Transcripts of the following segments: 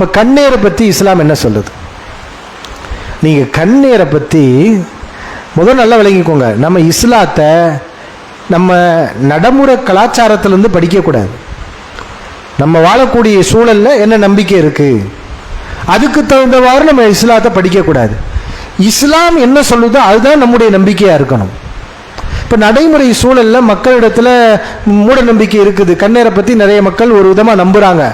இப்போ கண்ணீரை பற்றி இஸ்லாம் என்ன சொல்லுது? நீங்கள் கண்ணீரை பற்றி முதல் நல்லா விளங்கிக்கோங்க. நம்ம இஸ்லாத்தை நம்ம நடைமுறை கலாச்சாரத்திலேருந்து படிக்கக்கூடாது. நம்ம வாழக்கூடிய சூழலில் என்ன நம்பிக்கை இருக்குது அதுக்கு தகுந்தவாறு நம்ம இஸ்லாத்தை படிக்கக்கூடாது. இஸ்லாம் என்ன சொல்லுதோ அதுதான் நம்முடைய நம்பிக்கையாக இருக்கணும். இப்போ நடைமுறை சூழலில் மக்களிடத்தில் மூட நம்பிக்கை இருக்குது. கண்ணீரை பற்றி நிறைய மக்கள் ஒரு விதமாக நம்புகிறாங்க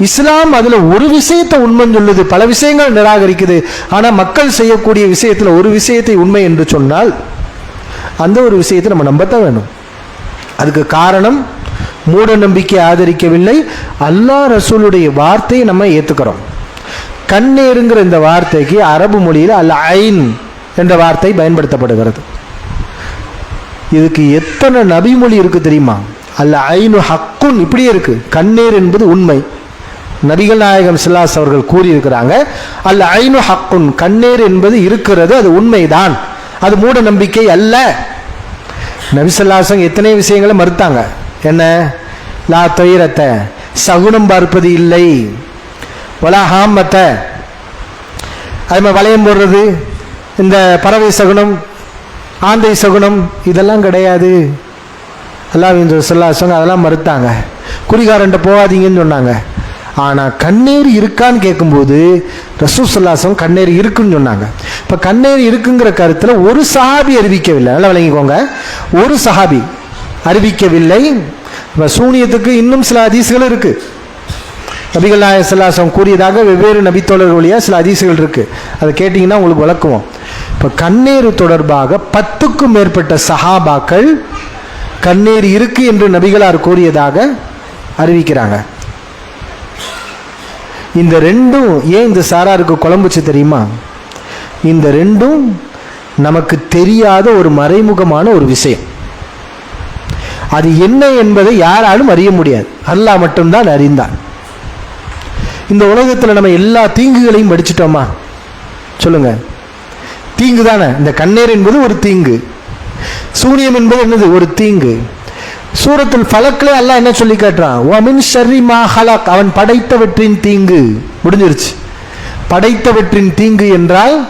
இஸ்லாம் அதில் ஒரு விஷயத்தை உண்மைன்னு சொல்லுது. பல விஷயங்கள் நிராகரிக்குது. ஆனால் மக்கள் செய்யக்கூடிய விஷயத்தில் ஒரு விஷயத்தை உண்மை என்று சொன்னால் அந்த ஒரு விஷயத்தை நம்ம நம்பத்தான் வேணும். அதுக்கு காரணம் மூட நம்பிக்கை ஆதரிக்கவில்லை. அல்லாஹ் ரசூலுடைய வார்த்தையை நம்ம ஏற்றுக்கிறோம் கண்ணீருங்கிற இந்த வார்த்தைக்கு அரபு மொழியில் அல் ஐன் என்ற வார்த்தை பயன்படுத்தப்படுகிறது. இதுக்கு எத்தனை நபிமொழி இருக்கு தெரியுமா? அல்ல ஐனு ஹக்குன் இப்படியே இருக்கு. கண்ணீர் என்பது உண்மை. நபிகள் நாயகம் சில்லாஸ் அவர்கள் கூறியிருக்கிறாங்க அல்ல ஐனு ஹக்குன் கண்ணீர் என்பது இருக்கிறது அது உண்மைதான். அது மூட நம்பிக்கை அல்ல. நபிசல்லாசங்க எத்தனை விஷயங்களை மறுத்தாங்க? என்ன? லா துயரத்தை சகுனம் பார்ப்பது இல்லை. வலா ஹாமத்தை அது மாதிரி வளையம் போடுறது இந்த பறவை சகுனம் ஆந்தை சகுனம் இதெல்லாம் கிடையாது. அல்லாஹ் சொல்லாசங்க அதெல்லாம் மறுத்தாங்க. குடிகாரன்ட்ட போகாதீங்கன்னு சொன்னாங்க. ஆனால் கண்ணீர் இருக்கான்னு கேட்கும்போது ரசூசல்லாசம் கண்ணீர் இருக்குன்னு சொன்னாங்க. இப்போ கண்ணீர் இருக்குங்கிற கருத்தில் ஒரு சஹாபி அறிவிக்கவில்லை. நல்லா விளங்கிக்கோங்க. ஒரு சஹாபி அறிவிக்கவில்லை. இப்போ சூனியத்துக்கு இன்னும் சில அதிசுகள் இருக்குது நபிகள் நாய கூறியதாக வெவ்வேறு நபித்தோழர்கள் வழியாக சில அதிசுகள் இருக்குது அதை கேட்டிங்கன்னா உங்களுக்கு விளக்குவோம். இப்போ கண்ணீர் தொடர்பாக பத்துக்கும் மேற்பட்ட சஹாபாக்கள் கண்ணீர் இருக்கு என்று நபிகளார் கூறியதாக அறிவிக்கிறாங்க. இந்த ரெண்டும் ஏன் இந்த சாராருக்கு குழம்புச்சு தெரியுமா? இந்த ரெண்டும் நமக்கு தெரியாத ஒரு மறைமுகமான ஒரு விஷயம். அது என்ன என்பதை யாராலும் அறிய முடியாது. அல்லாஹ் மட்டும்தான் அறிந்தான். இந்த உலகத்தில் நம்ம எல்லா தீங்குகளையும் படிச்சிட்டோமா? சொல்லுங்க. தீங்கு தானே இந்த கண்ணீர் என்பது ஒரு தீங்கு. சூனியம் என்பது என்னது? ஒரு தீங்கு. சூரத்தில் ஃபலக்கிலே அல்லாஹ் என்ன சொல்லி காட்டுறான்? ஒமின் ஷர்ரி மா ஹலக். அவன் படைத்தவற்றின் தீங்கு. முடிஞ்சிருச்சு. படைத்தவற்றின் தீங்கு என்றால்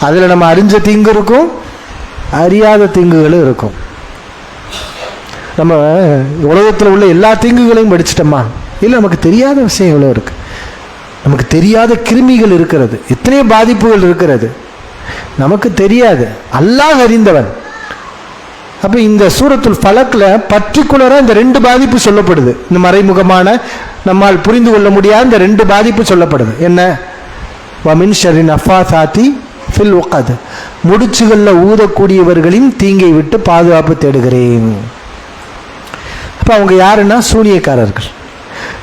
அதில் நம்ம அறிஞ்ச தீங்கு இருக்கும் அறியாத தீங்குகளும் இருக்கும். நம்ம உலகத்தில் உள்ள எல்லா தீங்குகளையும் படிச்சிட்டோமா? இல்லை நமக்கு தெரியாத விஷயங்களும் இருக்கு. நமக்கு தெரியாத கிருமிகள் இருக்கிறது. எத்தனையோ பாதிப்புகள் இருக்கிறது. நமக்கு தெரியாது. அல்லாஹ் அறிந்தவன். அப்போ இந்த சூரத்துல் ஃபலக்கில் பர்டிகுலராக இந்த ரெண்டு பாதிப்பு சொல்லப்படுது. இந்த மறைமுகமான நம்மால் புரிந்து கொள்ள முடியாத இந்த ரெண்டு பாதிப்பு சொல்லப்படுது. என்ன? வமின் ஷரின் அஃபா சாத்தி ஃபில் உக்காது முடிச்சுகளில் ஊதக்கூடியவர்களின் தீங்கை விட்டு பாதுகாப்பு தேடுகிறேன். அப்போ அவங்க யாருன்னா? சூனியக்காரர்கள்.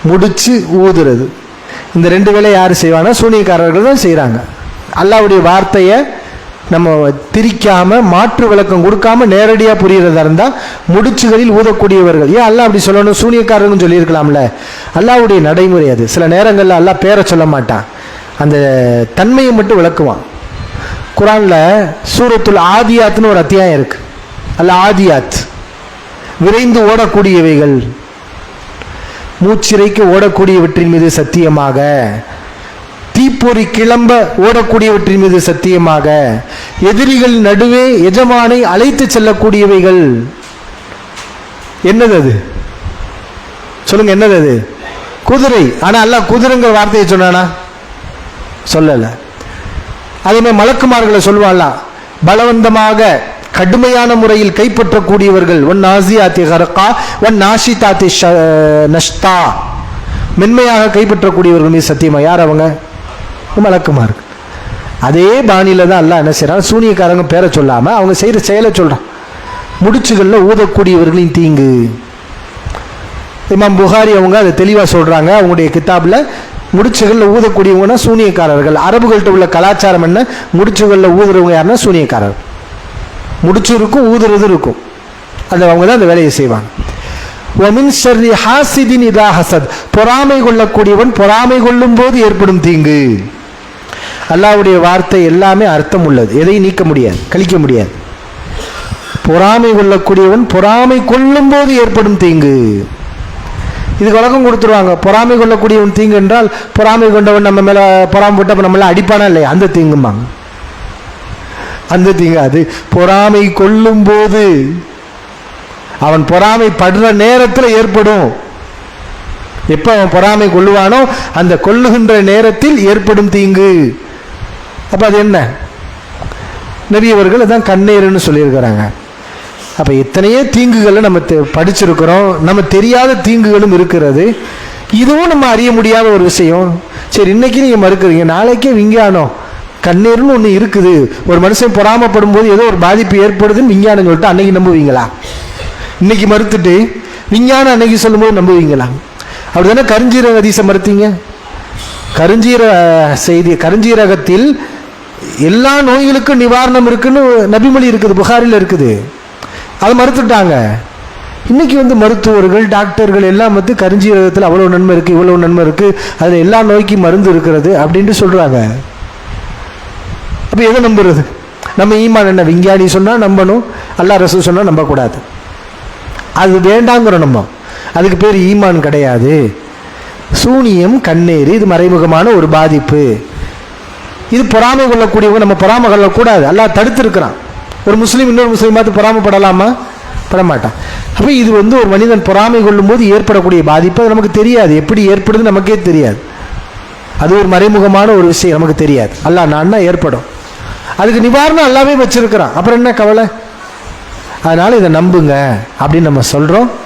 முடிச்சு ஊதுறது. இந்த ரெண்டு வேலை யார் செய்வாங்கன்னா சூனியக்காரர்கள் தான் செய்கிறாங்க அல்லாவுடைய வார்த்தையை நம்ம திரிக்காமல் மாற்று விளக்கம் கொடுக்காம நேரடியாக புரிகிறதா இருந்தால் முடிச்சுகளில் ஊதக்கூடியவர்கள். ஏன் அல்லா அப்படி சொல்லணும்? சூனியக்காரர்கள் சொல்லியிருக்கலாம்ல. அல்லாவுடைய நடைமுறை அது. சில நேரங்களில் அல்லா பேரை சொல்ல மாட்டான். அந்த தன்மையை மட்டும் விளக்குவான். குரானில் சூரத்துல் ஆதியாத்னு ஒரு அத்தியாயம் இருக்கு. அல்ல ஆதியாத். விரைந்து ஓடக்கூடியவைகள். மூச்சிறைக்கு ஓடக்கூடியவற்றின் மீது சத்தியமாக. தீப்பொறி கிளம்ப ஓடக்கூடியவற்றின் மீது சத்தியமாக எதிரிகள் நடுவே எஜமானை அழைத்து செல்லக்கூடியவைகள். என்னது அது? சொல்லுங்க என்னது அது? குதிரை. ஆனால் அல்ல குதிரைங்கிற வார்த்தையை சொன்னானா? சொல்லலை. அதேமாதிரி மலக்குமார்களை சொல்வாள்லாம் பலவந்தமாக கடுமையான முறையில் கைப்பற்றக்கூடியவர்கள். One நாசியாத்தி ஹரக்கா one நாஷிதாத்தி நஷ்தா. மென்மையாக கைப்பற்றக்கூடியவர்கள் மீது சத்தியமா? யார் அவங்க? மலக்குமார் அதே பாணியில் தான் எல்லாம் என்ன செய்கிறான் சூனியக்காரங்க பேரை சொல்லாமல் அவங்க செய்கிற செயலை சொல்கிறான் முடிச்சுகளில் ஊதக்கூடியவர்களின் தீங்கு. இமாம் புகாரி அவங்க அதை தெளிவாக சொல்கிறாங்க அவங்களுடைய கித்தாப்பில் முடிச்சுகளில் ஊதக்கூடியவங்கன்னா சூனியக்காரர்கள். அரபுகள்கிட்ட உள்ள கலாச்சாரம் என்ன? முடிச்சுகளில் ஊதுறவங்க யாருன்னா சூனியக்காரர் முடிச்சு இருக்கும் ஊதுறது இருக்கும். அந்த அவங்க தான் அந்த வேலையை செய்வாங்க. ஒமின் ஷர்ரி ஹாசிதின் இதா ஹசத். பொறாமை கொள்ளக்கூடியவன் பொறாமை கொள்ளும் போது ஏற்படும் தீங்கு. அல்லாவுடைய வார்த்தை எல்லாமே அர்த்தம் உள்ளது எதையும் நீக்க முடியாது கழிக்க முடியாது. பொறாமை கொள்ளக்கூடியவன் பொறாமை கொள்ளும் போது ஏற்படும் தீங்கு. இதுக்கு வழக்கம் கொடுத்துருவாங்க. பொறாமை கொள்ளக்கூடியவன் தீங்கு என்றால் பொறாமை கொண்டவன் நம்ம மேலே பொறாமை போட்டு அப்ப நம்மள அடிப்பானா இல்லையா? அந்த தீங்குமாங்க அந்த தீங்கு அது. பொறாமை கொள்ளும் போது அவன் பொறாமை படுற நேரத்தில் ஏற்படும். எப்போ அவன் பொறாமை கொள்ளுவானோ அந்த கொள்ளுகின்ற நேரத்தில் ஏற்படும் தீங்கு. அப்போ அது என்ன? நிறையவர்கள் அதான் கண்ணீர்னு சொல்லியிருக்கிறாங்க. அப்போ எத்தனையோ தீங்குகளை நம்ம தெ- படிச்சிருக்கிறோம் நம்ம தெரியாத தீங்குகளும் இருக்கிறது. இதுவும் நம்ம அறிய முடியாத ஒரு விஷயம். சரி இன்னைக்கு நீங்கள் மறுக்கிறீங்க நாளைக்கே விஞ்ஞானம். கண்ணீர்னு ஒன்று இருக்குது. ஒரு மனுஷன் பொறாமப்படும் போது ஏதோ ஒரு பாதிப்பு ஏற்படுதுன்னு விஞ்ஞானம் சொல்லிட்டு அன்னைக்கு நம்புவீங்களா? இன்னைக்கு மறுத்துட்டு விஞ்ஞானம் அன்னைக்கு சொல்லும்போது நம்புவீங்களா? அப்படிதானே கருஞ்சீரக அதிச மறுத்தீங்க? கருஞ்சீர செய்தி கருஞ்சீரகத்தில் எல்லா நோய்களுக்கும் நிவாரணம் இருக்குன்னு நபிமொழி இருக்குது புகாரில் இருக்குது. அதை மறுத்துட்டாங்க. இன்றைக்கி வந்து மருத்துவர்கள் டாக்டர்கள் எல்லாம் வந்து கருஞ்சீரகத்தில் அவ்வளோ நன்மை இருக்குது இவ்வளோ நன்மை இருக்குது அதில் எல்லா நோய்க்கும் மருந்து இருக்கிறது அப்படின்ட்டு சொல்கிறாங்க அப்போ எதை நம்புறது? நம்ம ஈமான் என்ன? விஞ்ஞானி சொன்னால் நம்பணும் அல்லா ரசூல் சொன்னால் நம்பக்கூடாது. அது வேண்டாங்கிறோம் நம்ம அதுக்கு பேர் ஈமான் கிடையாது. சூனியம் கண்ணீர் இது மறைமுகமான ஒரு பாதிப்பு. இது பொறாமை கொள்ளக்கூடியவங்க நம்ம பொறாமை கொள்ளக்கூடாது. எல்லாம் தடுத்திருக்கிறான். ஒரு முஸ்லீம் இன்னொரு முஸ்லீம் பார்த்து பொறாமைப்படலாமா? படமாட்டான். அப்போ இது வந்து ஒரு மனிதன் பொறாமை கொள்ளும் போது ஏற்படக்கூடிய பாதிப்பு. அது நமக்கு தெரியாது. எப்படி ஏற்படுதுன்னு நமக்கே தெரியாது. அது ஒரு மறைமுகமான ஒரு விஷயம். நமக்கு தெரியாது. அல்ல நான்னா ஏற்படும். அதுக்கு நிவாரணம் எல்லாமே வச்சிருக்கிறான். அப்புறம் என்ன கவலை? அதனால இதை நம்புங்க அப்படின்னு நம்ம சொல்கிறோம்